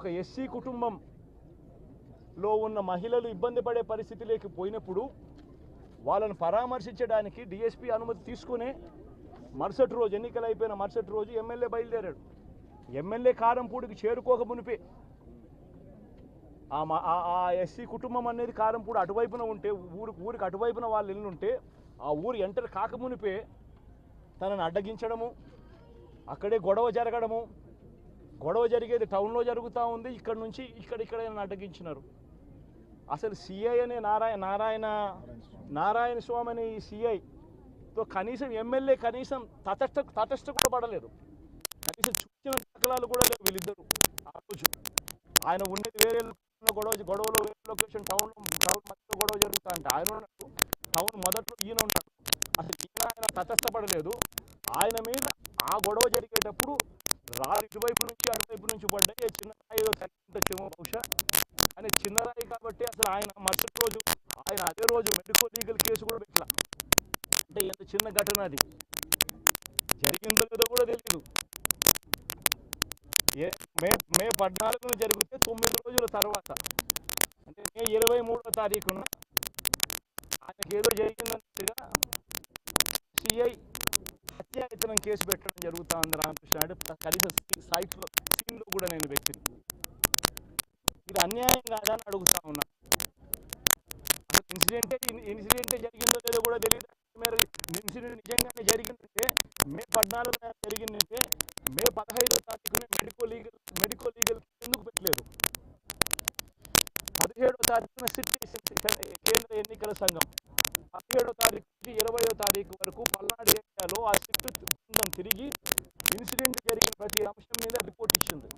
ఒక ఎస్సీ కుటుంబంలో ఉన్న మహిళలు ఇబ్బంది పడే పరిస్థితిలోకి పోయినప్పుడు వాళ్ళని పరామర్శించడానికి డిఎస్పీ అనుమతి తీసుకునే మరుసటి రోజు ఎన్నికలు అయిపోయిన మరుసటి రోజు ఎమ్మెల్యే బయలుదేరాడు. ఎమ్మెల్యే కారంపూడికి చేరుకోక మునిపే ఆ ఎస్సీ కుటుంబం అనేది కారంపూడి అటువైపున ఉంటే ఊరు ఊరికి అటువైపున వాళ్ళు ఇల్లు ఉంటే ఆ ఊరు ఎంటర్ కాకమునిపే తనను అడ్డగించడము అక్కడే గొడవ జరగడము గొడవ జరిగేది టౌన్లో జరుగుతూ ఉంది. ఇక్కడ నుంచి ఇక్కడ ఇక్కడ అడ్డగించినారు అసలు సిఐ అనే నారాయణ నారాయణ నారాయణ స్వామి అనే ఈ సిఐతో కనీసం ఎమ్మెల్యే కనీసం తటస్థ తటస్థ కూడా పడలేదు. కనీసం చూసిన దాఖలాలు కూడా లేవు వీళ్ళిద్దరు. ఆ రోజు ఆయన ఉండేది వేరే గొడవ గొడవలో వేరే లొకేషన్ టౌన్లో టౌన్ మధ్యలో గొడవ జరుగుతా అంటే ఆయన ఉన్నాడు. టౌన్ మొదట్లో ఈయన ఉన్నాడు. అసలు ఈయన ఆయన తటస్థపడలేదు ఆయన మీద ఆ గొడవ జరిగేటప్పుడు రాళ్ళు ఇటువైపు నుంచి అటువైపు నుంచి పడ్డాయి. చిన్న రాయి ఏదో బహుశా. అని చిన్న రాయి కాబట్టి అసలు ఆయన మరుసటి రోజు ఆయన అదే రోజు మెడికల్ లీగల్ కేసు కూడా పెట్టలా అంటే ఎంత చిన్న ఘటన అది. జరిగిందో లేదో కూడా తెలియదు ఏ మే మే పద్నాలుగున జరిగితే తొమ్మిది రోజుల తర్వాత అంటే మే ఇరవై మూడో తారీఖున ఆయనకి ఏదో జరిగిందన్నట్టుగా సిఐ హత్యాయతనం కేసు పెట్టడం జరుగుతూ ఉంది రామకృష్ణ అంటే కనీసం సైట్లో సీన్లో కూడా నేను వ్యక్తిని ఇది అన్యాయం కాదా అని అడుగుతా ఉన్నా. ఇన్సిడెంటే ఇన్సిడెంటే జరిగిందో లేదో కూడా తెలియదు మరి ఇన్సిడెంట్ నిజంగానే జరిగిందంటే మే పద్నాలుగు జరిగిందంటే మే పదహైదో తారీఖున మెడికో లీగల్ మెడికో లీగల్ ఎందుకు పెట్టలేదు? పదిహేడో తారీఖున సిట్ కేంద్ర ఎన్నికల సంఘం పదిహేడో తారీఖు నుంచి ఇరవయో తారీఖు వరకు పల్నాడు ఏరియాలో ఆ సిట్ బృందం తిరిగి ఇన్సిడెంట్ జరిగిన ప్రతి అంశం మీద రిపోర్ట్ ఇచ్చింది.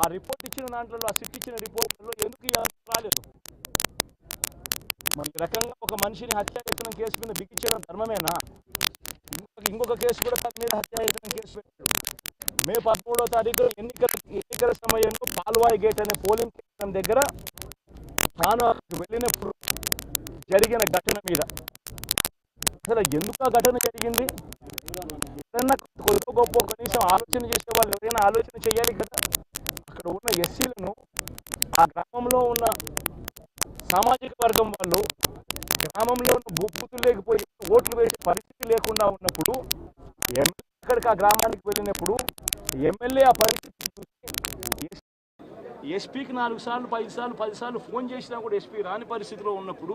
ఆ రిపోర్ట్ ఇచ్చిన దాంట్లో ఆ సిట్ ఇచ్చిన రిపోర్ట్లో ఎందుకు రాలేదు? మరి రకంగా ఒక మనిషిని హత్యాయత్నం కేసు మీద బిగించడం ధర్మమేనా? ఇంకొక ఇంకొక కేసు కూడా తన మీద హత్యాయత్నం కేసు పెట్టాడు. మే పదమూడో తారీఖు ఎన్నికల ఎన్నికల సమయంలో పాల్వాయి గేట్ అనే పోలింగ్ కేంద్రం దగ్గర తాను వెళ్ళినప్పుడు జరిగిన ఘటన మీద. అసలు ఎందుకు ఆ ఘటన జరిగింది? ఏదన్నా కొద్ది గొప్ప కనీసం ఆలోచన చేసే వాళ్ళు ఎవరైనా ఆలోచన చేయాలి కదా? అక్కడ ఉన్న ఎస్సీలను ఆ గ్రామంలో ఉన్న సామాజిక వర్గం వాళ్ళు గ్రామంలో ఉన్న భూపుతులు లేకపోయి ఓట్లు వేసే పరిస్థితి లేకుండా ఉన్నప్పుడు ఎమ్మెల్యే అక్కడికి ఆ గ్రామానికి వెళ్ళినప్పుడు ఎమ్మెల్యే ఆ పరిస్థితి చూసి ఎస్పీకి నాలుగు సార్లు పది సార్లు పది సార్లు ఫోన్ చేసినా కూడా ఎస్పీ రాని పరిస్థితిలో ఉన్నప్పుడు